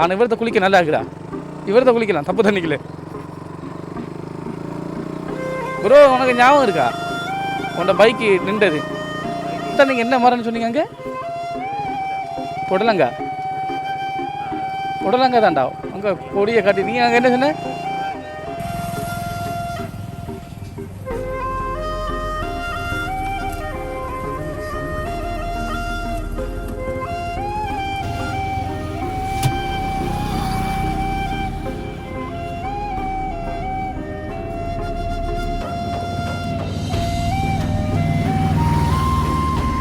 ஆனால் இவரத்தை குளிக்க நல்லா இருக்குடா இவரத்தை குளிக்கலாம் தப்பு தண்ணிக்கல ப்ரோ உனக்கு ஞாபகம் இருக்கா? உன்னோட பைக்கு நின்றது. நீங்கள் என்ன மரம்னு சொன்னீங்க அங்கே? புடலங்கா. புடலங்கா தாண்டா அங்கே கொடியை காட்டி நீங்கள் அங்கே என்ன சொன்ன?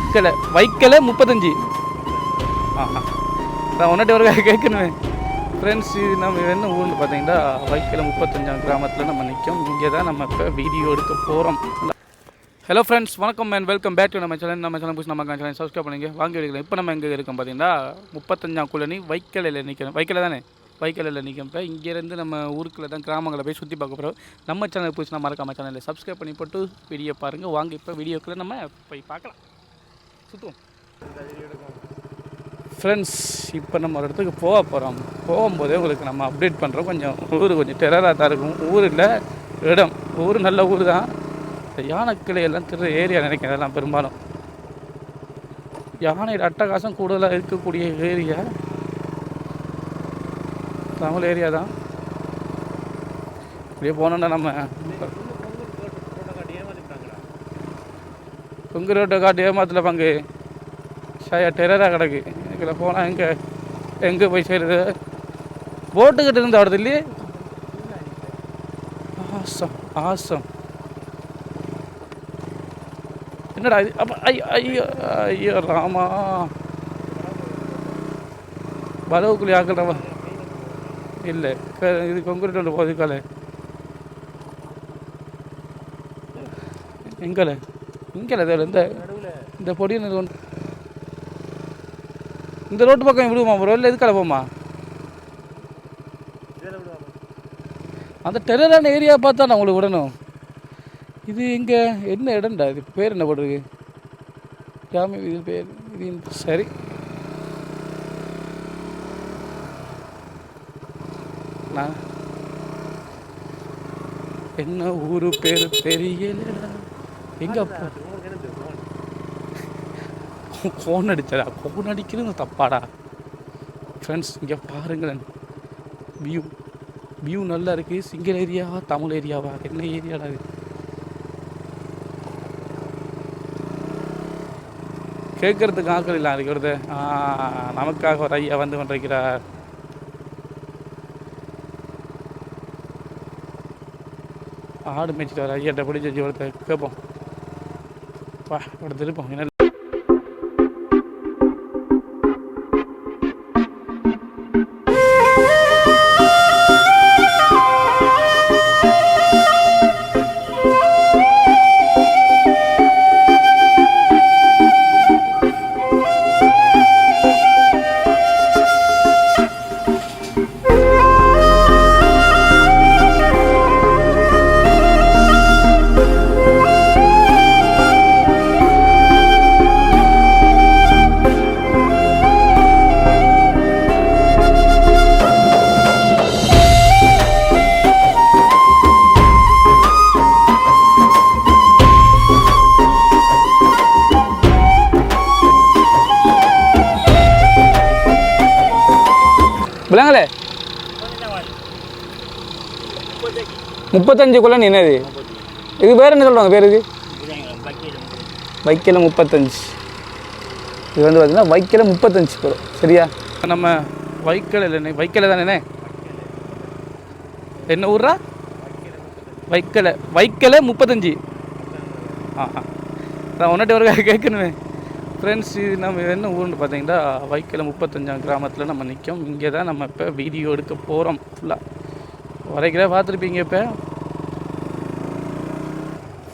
வைக்கலை. வைக்கலை முப்பத்தஞ்சு. ஆஹா நான் ஒன்றாட்டி ஒரு கேட்கணுமே. ஃப்ரெண்ட்ஸ் இது நம்ம என்ன ஊர்னு பார்த்தீங்கன்னா வைக்கலை முப்பத்தஞ்சாம் கிராமத்தில் நம்ம நிற்கும் இங்கே தான் நம்ம இப்போ வீடியோ எடுக்க போகிறோம் ஹலோ ஃப்ரெண்ட்ஸ் வணக்கம் மேன் வெல்கம் பேக் டு நம்ம சேனல் நம்ம சேனல் புதுசு நம்ம சேனல் சப்ஸ்கிரைப் பண்ணிங்க. வாங்கி எடுக்கலாம் இப்போ நம்ம எங்கே இருக்கோம் பார்த்தீங்கன்னா முப்பத்தஞ்சாம் குழனி வைக்கலையில் நிற்கிறோம் வைக்கலை தானே? வைக்கலையில் நிற்கும் இப்போ இங்கேருந்து நம்ம ஊருக்குள்ள தான் கிராமங்களை போய் சுற்றி பார்க்க போகிறோம் நம்ம சேனல் புதுசு மறக்காம சேனலில் சப்ஸ்கிரைப் பண்ணி போட்டு வீடியோ பாருங்கள் வாங்க இப்போ வீடியோக்குள்ளே நம்ம போய் பார்க்கலாம். சுற்றுவோம் ஃப்ரெண்ட்ஸ் இப்போ நம்ம ஒரு இடத்துக்கு போக போகிறோம் போகும்போதே உங்களுக்கு நம்ம அப்டேட் பண்ணுறோம் கொஞ்சம் ஊர் கொஞ்சம் டெரராக தான் இருக்கும். ஊரில் இடம். ஊர் நல்ல ஊர் தான். இந்த யானைக்கிளை எல்லாம் திரு ஏரியா நினைக்கிறேன் அதெல்லாம் பெரும்பாலும். யானையோட அட்டகாசம் கூடுதலாக இருக்கக்கூடிய ஏரியா தமிழ் ஏரியா தான். இப்படியே போனோன்னா நம்ம கொங்கு ரோட்டை காட்டு ஏமாத்தில் பங்கு. ஷாயா டெரராக கிடக்கு. இதில் போனால் எங்கே எங்கே போய் சேருது? போட்டுக்கிட்டு இருந்த வருது இல்லையே? ஆசம் ஆசம் என்னடா இது? அப்போ ஐயோ ஐயோ ஐயோ ராமா. பலவுக்குள்ளி ஆக்கல் இல்லை இது கொங்குரிட்டு ஒன்று போகுது காலை இங்கே இந்த இந்த பொடியில் ஒன்று? இந்த ரோட்டு பக்கம் விடுவோமா ப்ரோ இல்லை எதுக்கால போமா அந்த டெரரான ஏரியா பார்த்தா நான் உங்களுக்கு விடணும். இது இங்கே என்ன இடம்டா? இது பேர் என்ன போட்டிருக்கு? ஜாமி இது பேர் இது சரி. நான் என்ன ஊரு பேர் தெரியலடா. எங்கே கோன் ஃபோன் அடிச்சடா. ஃபோன் அடிக்கிறது தப்பாடா. ஃப்ரெண்ட்ஸ் இங்கே பாருங்களேன். வியூ வியூ நல்லா இருக்குது சிங்கிள் ஏரியாவா தமிழ் ஏரியாவா என்ன ஏரியாடா இது? கேட்கறதுக்கு ஆக்கள் இல்லை இருக்கிறது நமக்காக ஒரு ஐயா வந்து கொண்டிருக்கிறார். ஆடு மேய்ச்சிட்டு வர ஐயாட்ட பிடிச்சி வச்சு ஒருத்தர் கேட்போம். வா ஒருத்தர் இருப்போம். என்ன விளங்கல முப்பத்தஞ்சுக்குள்ளே என்னது? இது பேர் என்ன சொல்கிறாங்க பேர் இது? வைக்கல முப்பத்தஞ்சு. இது வந்து பார்த்தீங்கன்னா வைக்கல முப்பத்தஞ்சு பேர். சரியா? நம்ம வைக்கல இல்லை வைக்கல தானே என்ன? ஊர்ரா வைக்கல. வைக்கல முப்பத்தஞ்சு. ஆ நான் ஒன்றாட்டி ஒரு கேட்கணுமே. ஃப்ரெண்ட்ஸ் இது நம்ம என்ன ஊர்னு பார்த்தீங்கன்னா வைக்கல முப்பத்தஞ்சாம் கிராமத்தில் நம்ம நிற்கும் இங்கே தான் நம்ம இப்போ வீடியோ எடுக்க போகிறோம் ஃபுல்லாக வரைக்கிற பார்த்துருப்பீங்க இப்போ?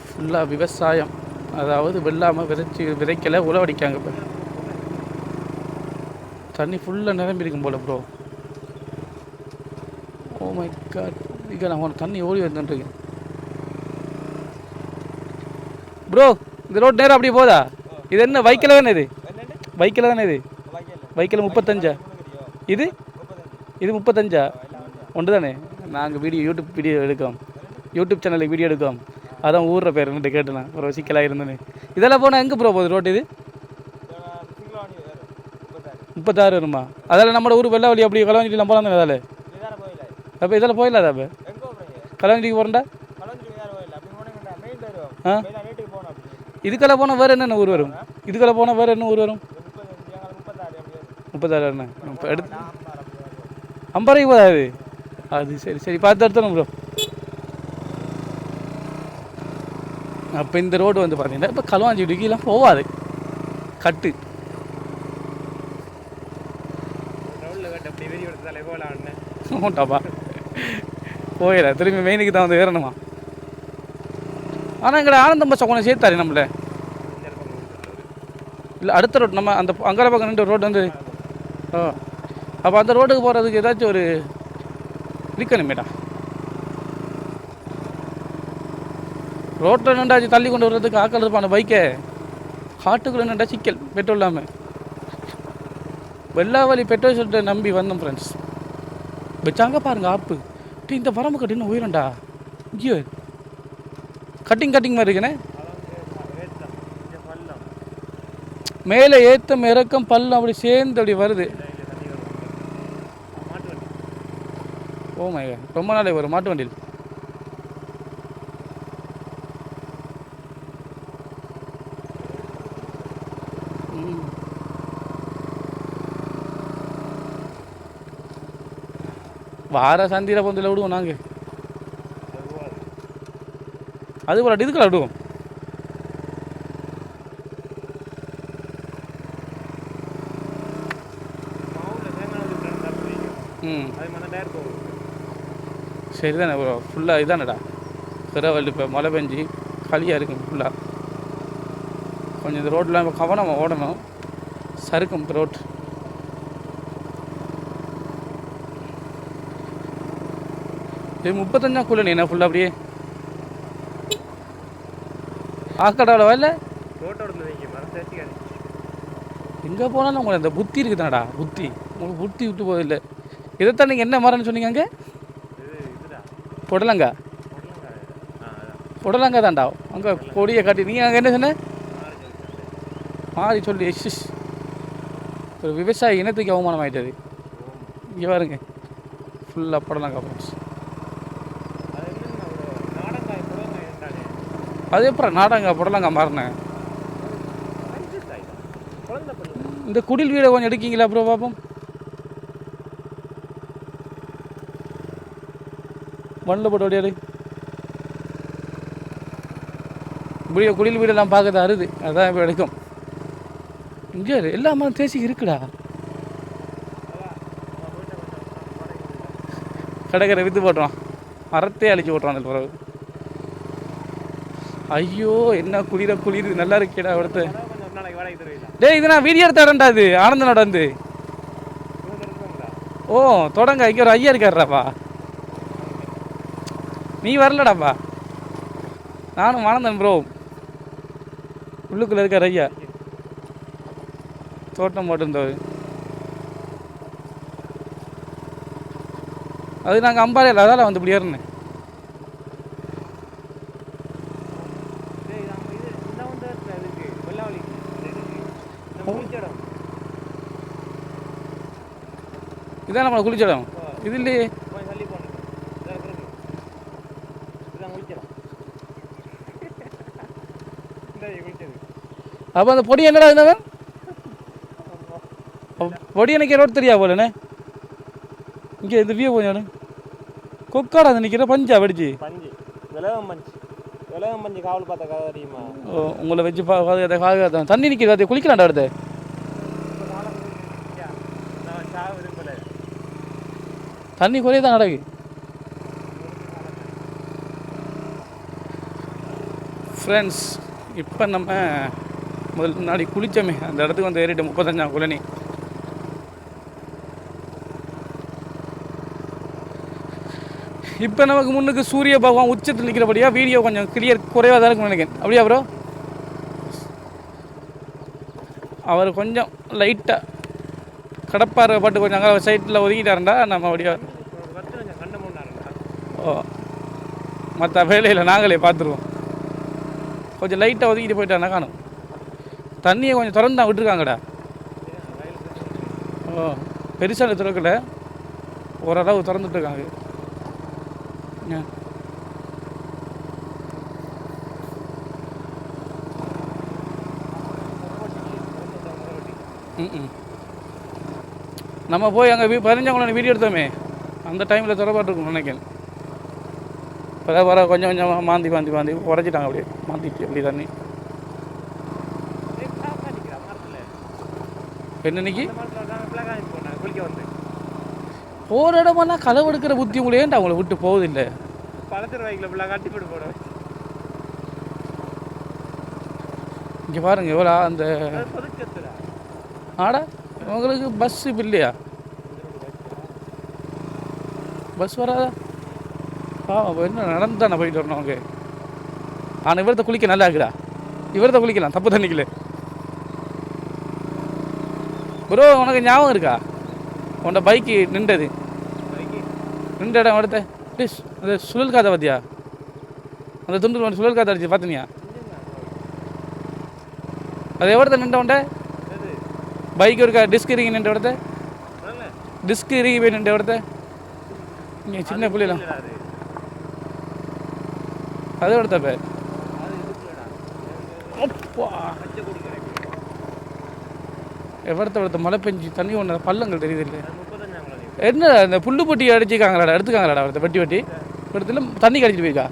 ஃபுல்லாக விவசாயம். அதாவது வெள்ளாமல் விதைச்சி விதைக்கல உழவடிக்காங்க இப்போ. தண்ணி ஃபுல்லாக நிரம்பி இருக்கும் ப்ரோ ஓ மை காட் இங்கே நான் உனக்கு தண்ணி ஓடி வந்துட்டுருக்கேன் ப்ரோ இந்த ரோட் நேரம் அப்படியே போதா? இது என்ன பைக்கில் தானே இது? பைக்கில் தானே இது? பைக்கில் முப்பத்தஞ்சா? இது? இது முப்பத்தஞ்சா? ஒன்று தானே நாங்கள் வீடியோ யூடியூப் வீடியோ எடுக்கோம். யூடியூப் சேனலுக்கு வீடியோ எடுக்கோம். அதான் ஊர்ற பேர் ரெண்டு கேட்டேன். ஒரு சிக்கலாக இருந்தேன்னு இதெல்லாம் போனால் எங்கே ப்ரோ போகுது ரோட்டு இது? முப்பத்தாறு வருமா? அதில் நம்ம ஊர் வெள்ளாவளி அப்படி கலவஞ்சிலாம் போகலாம் தானே அதில்? அப்போ இதில் போயிடலாதா அப்போ? கலவஞ்சிக்கு போகிறேன்டா ஆ இதுக்கெல்லாம் போனால் வேறு என்னென்ன ஊர் வரும்? இதுக்கெல்லாம் போனால் வேறு என்ன ஊர் வரும்? முப்பத்தாறு என்ன இப்போ எடுத்து ஐம்பது போதாது அது சரி சரி. பார்த்து எடுத்துணும் ப்ரோ அப்போ இந்த ரோடு வந்து பார்த்தீங்கன்னா இப்போ களுவாஞ்சி டிக்கிலாம் போகாது கட்டு. ஓட்டாப்பா போயிட திரும்பி மெயினுக்கு தான் வந்து ஏறணுமா? ஆனால் எங்களை ஆனந்தம் பஸ் கொஞ்சம் சேர்த்தாரு நம்மள. இல்லை அடுத்த ரோடு நம்ம அந்த அங்கார பக்கம் ரெண்டு ரோடு வந்து ஓ அப்போ அந்த ரோட்டுக்கு போகிறதுக்கு ஏதாச்சும் ஒரு இருக்கணுமேடா ரோட்டில் நின்றாச்சு தள்ளி கொண்டு வர்றதுக்கு ஆக்கள் இருப்பான பைக்கை காட்டுக்குள்ளே நின்றா சிக்கல் பெட்ரோல் இல்லாமல் வெள்ளாவலி பெட்ரோல் சொல்லிட்டு நம்பி வந்தோம் ஃப்ரெண்ட்ஸ் வச்சாங்க பாருங்க ஆப்பு. இந்த வரம்பு கட்டின்னு உயிரண்டா ஐயோ. கட்டிங் கட்டிங் மாதிரி இருக்குண்ணே மேலே ஏத்தம் இறக்கம் பள்ளம் அப்படி சேர்ந்து அப்படி வருது. ஓ மை ரொம்ப நாளே வரும் மாட்டு வண்டியில். வார சந்திர பந்தில் விடுவோம் நாங்கள் அது போல இதுக்குள்ள விடுவோம். ம். சரிதானே ப்ரோ ஃபுல்லாக இதானடா. பிறவல் இப்போ மழை பெஞ்சு களியாக இருக்கும் ஃபுல்லாக கொஞ்சம் இந்த ரோட்டில் இப்போ கவனமாக ஓடணும். சறுக்கும் ரோட் இது முப்பத்தஞ்சா நீ என்ன ஃபுல்லாக அப்படியே? ஆக்கடாவில் வரல எங்கே போனாலும் உங்களுக்கு அந்த புத்தி இருக்குதானடா புத்தி. உங்களுக்கு புத்தி விட்டு போதில்லை இதைத்தான் நீங்கள் என்ன மரம்னு சொன்னீங்க அங்கே? புடலங்கா. புடலங்கா தான்டா. அங்கே கொடியை காட்டி நீங்கள் அங்கே என்ன சொன்ன? மாறி சொல்லி எஸ் ஒரு விவசாய இனத்துக்கு அவமானம் ஆயிட்டது இங்கே பாருங்க. ஃபுல்லாக புடலங்கா ஃப்ரெண்ட்ஸ் அது அப்புறம் நாடங்க புடலங்கா மாறினேன். இந்த குடில் வீடை கொஞ்சம் எடுக்கீங்களா ப்ரோ பாப்போம் மண்ணில் போட்டு ஓடியாரு இப்படியே குடில் வீடெல்லாம் பார்க்கறது அருது. அதான் இப்போ எடுக்கும். இங்கே எல்லா மரம் தேசி இருக்குடா. கடைக்கரை விற்று போட்டுறான் மரத்தையே அழிச்சு போட்டுறான் அந்த பிறகு. ஐயோ என்ன குளிர குளிர் நல்லா இருக்கேடா அடுத்து டேய் இது நான் வீடியோ எடுத்து இடம்டா இது. ஆனந்தனோட வந்து ஓ தொடங்க. இங்கே ஒரு ஐயா இருக்காருடாப்பா. நீ வரலடாப்பா. நானும் ஆனந்தன் ப்ரோ உள்ளுக்குள்ள இருக்கார் ஐயா. தோட்டம் போட்டிருந்தவர். அது நாங்கள் அம்பாலையில் அதால் வந்து இப்படி ஏறினேன். குளிச்ச இடம்? இது இல்லையே. அப்போ அந்த பொடி என்னடா இருந்தவன் பொடி எனக்கு ரோட் தெரியா போலண்ணே இங்கே இந்த வியூ கொஞ்சம் கொக்காடா அது நிற்கிற பஞ்சா வெடிச்சு? பஞ்சு. விலகம் பஞ்சு. விலகம் பஞ்சு காவல் பார்த்த கதை தெரியுமா உங்களை வச்சு பாதுகாத்த தண்ணி நிற்கிது அதை குளிக்கலாம்டா அடுத்து. தண்ணி குறைய தான் கிடக்கு ஃப்ரெண்ட்ஸ் இப்போ நம்ம முதல் முன்னாடி குளித்தோமே அந்த இடத்துக்கு வந்து ஏறிட்டு முப்பத்தஞ்சாம் குழனி. இப்போ நமக்கு முன்னுக்கு சூரிய பகவான் உச்சத்தில் நிற்கிறபடியா வீடியோ கொஞ்சம் கிளியர் குறைவாக தான் இருக்கும்னு நினைக்கிறேன். அப்படியா ப்ரோ அவர் கொஞ்சம் லைட்டாக கடப்பாறை பாட்டு கொஞ்சம் அங்கே சைட்டில் ஒதுங்கிட்டாருண்டா நம்ம அப்படியே கொஞ்சம் ஓ மற்ற வேலையில் நாங்களே பார்த்துருவோம் கொஞ்சம் லைட்டாக ஒதுக்கிட்டு போயிட்டானா காணும்? தண்ணியை கொஞ்சம் திறந்து தான் விட்டுருக்காங்கடா. ஓ பெருசாக திறக்கல. ஓரளவு திறந்துட்டு இருக்காங்க ஆ. ம் ம். நம்ம போய் அங்கே வீ பதினஞ்சாங்குளம் வீடியோ எடுத்தோமே அந்த டைமில் திறப்பாட்டுருக்கும் நினைக்கிறேன். இப்போ வர கொஞ்சம் கொஞ்சமாக மாந்தி மாந்தி மாந்தி உடச்சிட்டாங்க அப்படியே மாந்திச்சு அப்படி தண்ணி. என்னன்னைக்கு இந்த போனேன் குளிக்க போகிற இடமெல்லாம் களவு எடுக்கிற புத்தி உங்களை அவங்கள விட்டு போகுதில்லை? போடுவேன் இங்கே பாருங்க எவ்வளோ அந்த ஆடா உங்களுக்கு பஸ் இப்போ இல்லையா? பஸ் வராதா பாவம் என்ன நடந்து தானே போயிட்டு வரணும் அவங்க ஆனால் இவரத்தை குளிக்க நல்லா இருக்குடா. இவரத்தை குளிக்கலாம் தப்பு தண்ணிக்கல ப்ரோ உனக்கு ஞாபகம் இருக்கா? உன்னோட பைக்கு நின்றது. நின்ற இடம் எடுத்த ப்ளீஸ் அந்த சுழல் காதை பார்த்தியா அந்த துண்டு ஒன்று சுழல் காதை அடிச்சு பார்த்தினியா அது எவ்வளோ நின்ற உண்ட பைக் இருக்கா டிஸ்க் இறங்கி நின்ற இடத்த? டிஸ்க் இறங்கி போய் நின்ற இடத்த? இங்கே சின்ன புள்ளிலாம் அது எடுத்த பேர். அப்பா. எவ்வளத்த மழை பெஞ்சு தண்ணி ஒன்று பள்ளங்கள் தெரியுது இல்லை என்ன இந்த புல்லு பொட்டி அடிச்சிருக்காங்களாடா எடுத்துக்காங்களாடா அவர்த்த வெட்டி வெட்டி? இடத்துல தண்ணி கடிச்சிட்டு போயிருக்கா?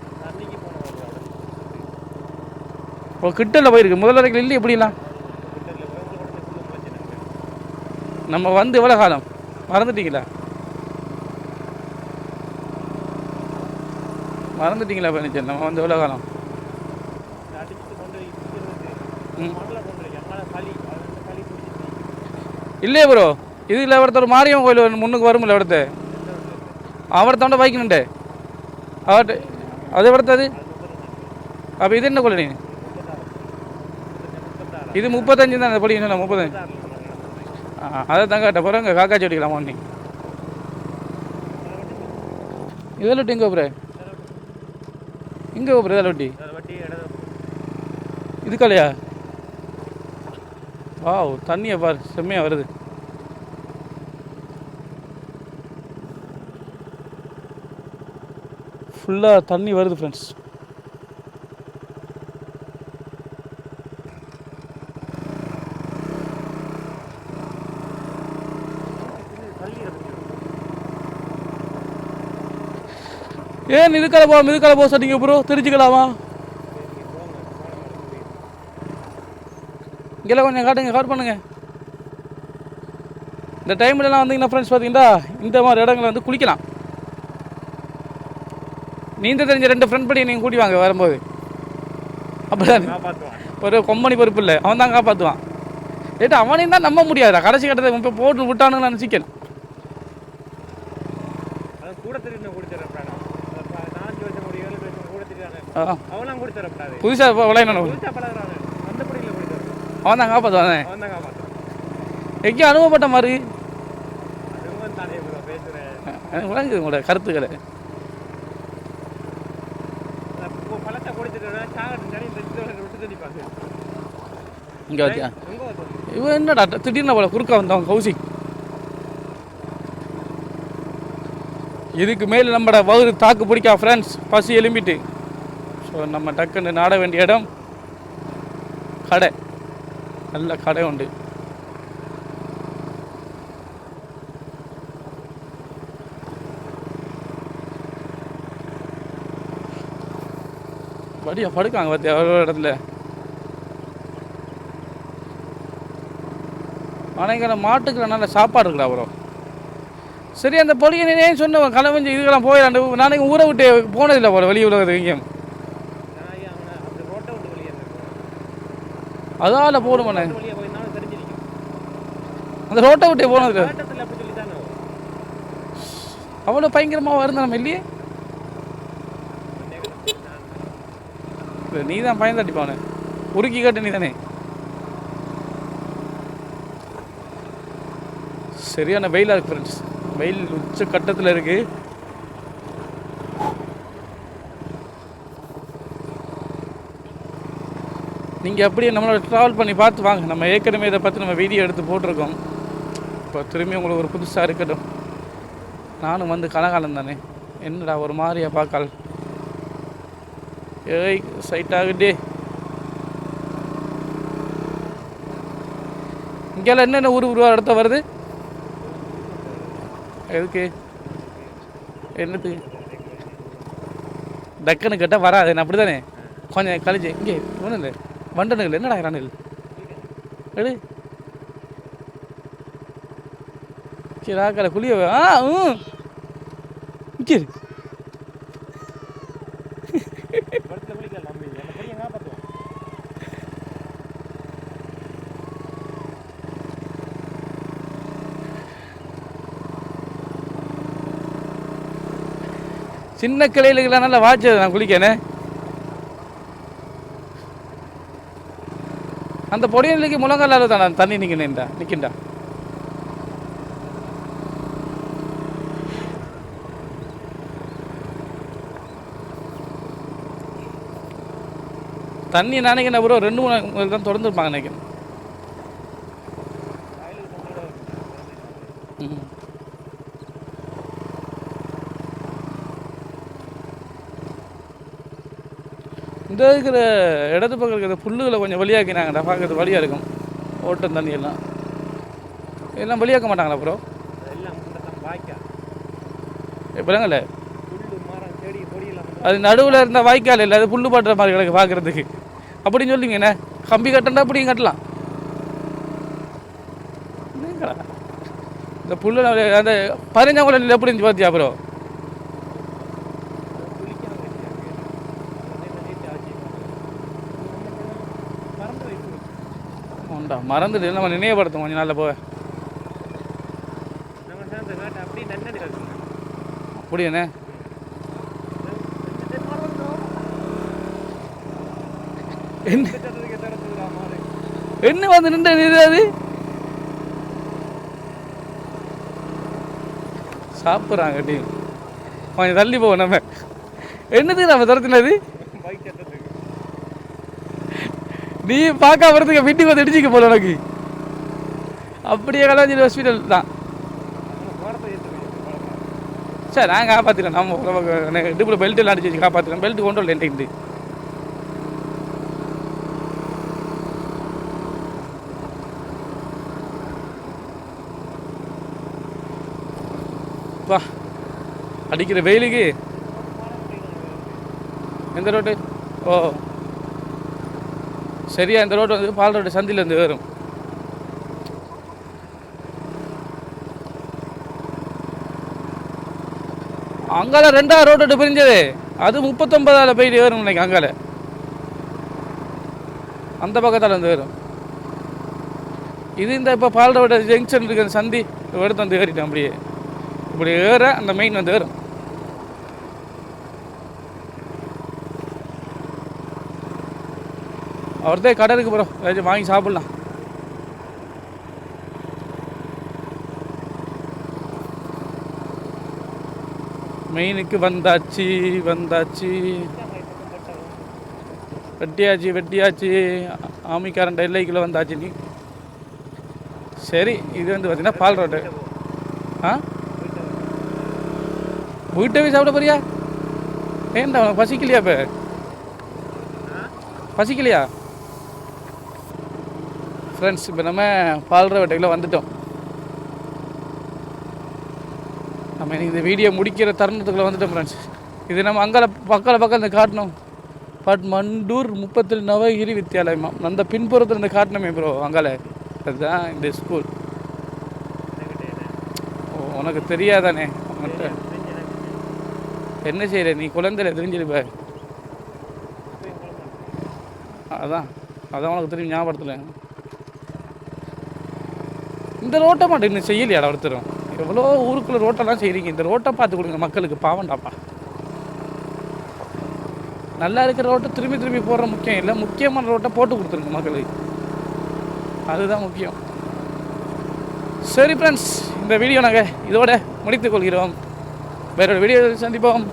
ஓ இப்போ கிட்டல போயிருக்கு. முதல் வரைக்கும் இல்லை எப்படிலாம் நம்ம வந்து எவ்வளோ காலம்? மறந்துட்டீங்களா? மறந்துட்டீங்களா பயணிச்சல் நம்ம வந்து எவ்வளோ காலம்? ம். மண்ணில் இல்லையே ப்ரோ ஒருத்தர் மாரியம்மன் கோயில் முன்னுக்கு வரும்ல இடத்த அவர்த்தோண்ட பைக் நின்று அவர்கிட்ட அது எவ்வளோத்தது? அப்போ இது என்ன கொள்ளி இது முப்பத்தஞ்சு தான். அந்த படி என்ன முப்பத்தஞ்சு? அதை தாங்க கேட்ட போகிறோம் காக்கா செடிக்கலாமா நீ. இதில் டிங்கோ ப்ரே இங்கே ப்ரே இதில் அதை வட்டி இடது இது வாவ் தண்ணியை பார் செம்மையாக வருது. ஃபுல்லாக தண்ணி வருது ஃப்ரெண்ட்ஸ் ஏன் இதுக்கால போ இதுக்கால போ சொன்னீங்க ப்ரோ தெரிஞ்சுக்கலாமா? இங்கெல்லாம் கொஞ்சம் காட்டுங்க கவர் பண்ணுங்க. இந்த டைம்லலாம் வந்தீங்கன்னா ஃப்ரெண்ட்ஸ் பார்த்தீங்கன்னா இந்த மாதிரி இடங்களை வந்து குளிக்கலாம். நீந்த தெரிஞ்ச ரெண்டு ஃப்ரெண்ட் படி நீங்கள் கூட்டி வாங்க வரும்போது. அப்படிதான்? ஒரு கொம்பனி பொறுப்பு இல்லை அவன் தான் காப்பாற்றுவான் ஏட்டா அவனையும் தான் நம்ப முடியாதுடா. கடைசி கட்டத்தை இப்போ போட்டு விட்டானுங்க நான் சிக்கன் அது கூட திரும்ப குடிச்சிடப்படாது நாலஞ்சு வருஷம் ஒரு ஏழு வருஷம் கூட தெரியாத அவெல்லாம் குடிச்சிடப்படாது புதுசாக இப்போ விளையாடணும் புதுசா அவன் தான் காப்பாற்றுவான் அவன் எங்கேயும் அனுபவப்பட்ட மாதிரி. விளங்குது உங்களோட கருத்துக்களை. இங்கே வச்சியா இவன் என்னடா திடீர்னு போல குறுக்க வந்தவன் கௌசி இதுக்கு மேல் நம்மட வகுறு தாக்கு பிடிக்கா ஃப்ரெண்ட்ஸ் பசி எலும்பிட்டு. ஸோ நம்ம டக்குன்னு நாட வேண்டிய இடம் கடை. நல்ல கடை உண்டு. படியா படுக்காங்க பார்த்தியா ஒரு இடத்துல. ஆனால் மாட்டுக்கு நல்ல சாப்பாடு இருக்குடா ப்ரோ. சரி அந்த பொடியை ஏன் சொன்னவன் கலவஞ்சு இதுக்கெல்லாம் போயிடலாம் நானும் ஊரை விட்டு போனதில்லை போல வெளியே உலகத்துக்கு எங்கேயும் நான் ஏன் அவனை அந்த ரோட்டை விட்டு வெளியே இருந்தேன் அதால போடுமாண்ணே. அந்த ரோட்டை விட்டே போனது அவ்வளோ பயங்கரமாக வருது நம்ம இல்லையே. நீ தான் பயந்து அடிப்பானு. உருக்கி காட்டு நீ தானே சரியான வெயிலாக இருக்குது ஃப்ரெண்ட்ஸ் வெயில் உச்ச கட்டத்தில் இருக்குது நீங்கள் அப்படியே நம்மளோட ட்ராவல் பண்ணி பார்த்து வாங்க. நம்ம ஏற்கனவே இதை பற்றி நம்ம வீடியோ எடுத்து போட்டிருக்கோம். இப்போ திரும்பி உங்களுக்கு ஒரு புதுசாக இருக்கட்டும். நானும் வந்து கனகாலம் தானே. என்னடா ஒரு மாதிரியா பார்க்கால். ஏய் சைட் ஆகுடே இங்கெல்லாம் என்னென்ன ஊர் உருவா அடுத்த வருது? எதுக்கு? என்னது? டக்குன்னு கேட்டால் வராது. என்ன அப்படி தானே கொஞ்சம் கழிச்சு. இங்கே ஒன்றும் இல்லை. வண்டனுகள். என்னடா ராணில் எடு. சரி ஆக்கல குளிய ஆ ம் சரி சின்ன கிளையில நல்லா வாட்சது நான் குளிக்கனே. அந்த பொடியலுக்கு முழங்கால தானே தண்ணி நிற்கணுண்டா நிற்கின்றா தண்ணி நினைக்கிறேன் ப்ரோ ரெண்டு மூணு தான் திறந்துருப்பாங்க நினைக்கிறேன் ம் இந்த இருக்கிற இடது பக்கம் இருக்கிற புல்லுகளை கொஞ்சம் வழியாக்கினாங்கடா பார்க்கறது வழியாக இருக்கும். ஓட்டம் தண்ணி எல்லாம் எல்லாம் வழியாக்க மாட்டாங்களா வாய்க்கா. எப்படிங்களே அது நடுவில் இருந்த வாய்க்கால் இல்லை அது புல்லு பாட்டுற மாதிரி கிடக்கு பார்க்குறதுக்கு. அப்படின்னு சொல்லிங்க என்ன? கம்பி கட்டண்டா அப்படியும் கட்டலாம்? இந்த புல்லு அந்த பரிஞ்சாங்குளம் எப்படி இருந்துச்சு பார்த்தியா ப்ரோ உண்டா மறந்துட்டு நம்ம நினைவுபடுத்தும் கொஞ்சம் நாளில் கிடக்குங்க. அப்படி என்ன. என்ன வந்து நின்று நிறு அது? சாப்பிட்றாங்க டீ. கொஞ்சம் தள்ளி போவோம் நம்ம. என்னது நம்ம துரத்துனது பைக் சட்டத்துக்கு. நீ பார்க்க வரதுக்கு வீட்டுக்கு வந்து இடிச்சிக்க போல உனக்கு. அப்படியே கலாஞ்சி ஹாஸ்பிட்டல் தான். சார் சரி நான் காப்பாற்றிட்டேன் நம்ம இடுப்பில் பெல்ட் எல்லாம் அடிச்சு வச்சு காப்பாற்றுறேன் பெல்ட் கொண்டு வரல என்கிட்ட வா. அடிக்கிற வெயிலுக்கு. எந்த ரோட்டு ஓ. சரியா இந்த ரோடு வந்து பால் ரோடு சந்திலேருந்து வரும். அங்கால ரெண்டாவது ரோட்டு பிரிஞ்சது. அது முப்பத்தொன்பதால் போயிட்டு வரும் நினைக்க அங்கால. அந்த பக்கத்தால் வந்து வரும் இது இந்த இப்போ பால் ரோடு ஜங்ஷன் இருக்கிற சந்தி எடுத்து வந்து ஏறிட்டோம் அப்படியே. இப்படி ஏற அந்த மெயின் வந்து வரும் அவர்தே கடை இருக்கு ப்ரோ ஏதாச்சும் வாங்கி சாப்பிட்லாம். மெயினுக்கு வந்தாச்சு வந்தாச்சு. வெட்டியாச்சு வெட்டியாச்சு. ஆமிக்காரன் எல்லைக்குள்ளே வந்தாச்சு நீ. சரி இது வந்து பார்த்தீங்கன்னா பால் ரோடு ஆ? வீட்டை போய் சாப்பிட போறியா? ஏன்டா பசிக்கலையா இப்போ? பசிக்கலையா? ஃப்ரெண்ட்ஸ் இப்போ நம்ம பால்ற வேட்டையில் வந்துட்டோம். நம்ம இந்த வீடியோ முடிக்கிற தருணத்துக்குள்ளே வந்துட்டோம் ஃப்ரெண்ட்ஸ். இது நம்ம அங்கால பக்கத்தில் பக்கம் இந்த காட்டணும். பட் மண்டூர் முப்பத்தில் நவகிரி வித்தியாலயம் அந்த பின்புறத்தில் இந்த காட்டணுமே ப்ரோ அங்கால அதுதான் இந்த ஸ்கூல் உனக்கு தெரியாதானே? உன்கிட்ட. என்ன செய்கிற நீ? குழந்தையில தெரிஞ்சிருப்ப. அதான். அதான் உனக்கு தெரியும் ஞாபகத்தில் இந்த ரோட்டை மட்டும் இன்னும் செய்யலையாடா ஒருத்தரும் எவ்வளோ ஊருக்குள்ளே ரோட்டெல்லாம் செய்கிறீங்க இந்த ரோட்டை பார்த்து கொடுங்க மக்களுக்கு பாவண்டாப்பா நல்லா இருக்கிற ரோட்டை திரும்பி திரும்பி போடுற முக்கியம் இல்லை. முக்கியமான ரோட்டை போட்டு கொடுத்துருங்க மக்களுக்கு. அதுதான் முக்கியம். சரி ஃப்ரெண்ட்ஸ் இந்த வீடியோ நாங்கள் இதோட முடித்துக் கொள்கிறோம். வேறொரு வீடியோ சந்திப்போம்.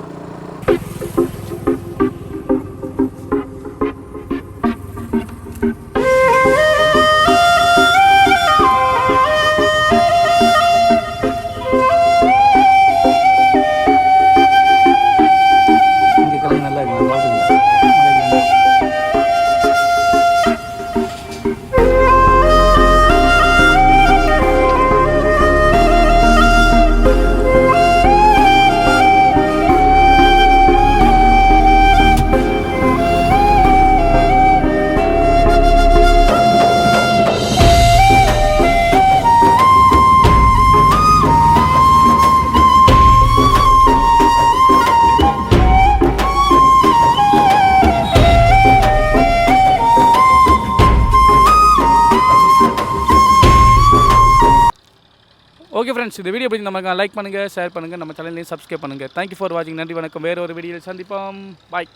ஃப்ரெண்ட்ஸ் இந்த வீடியோ பற்றி நமக்கு லைக் பண்ணுங்கள் ஷேர் பண்ணுங்கள் நம்ம சேனலையும் சப்ஸ்கிரைப் பண்ணுங்கள் தேங்க்யூ ஃபார் வாட்சிங் நன்றி வணக்கம். வேறு ஒரு வீடியோவில் சந்திப்போம். பாய்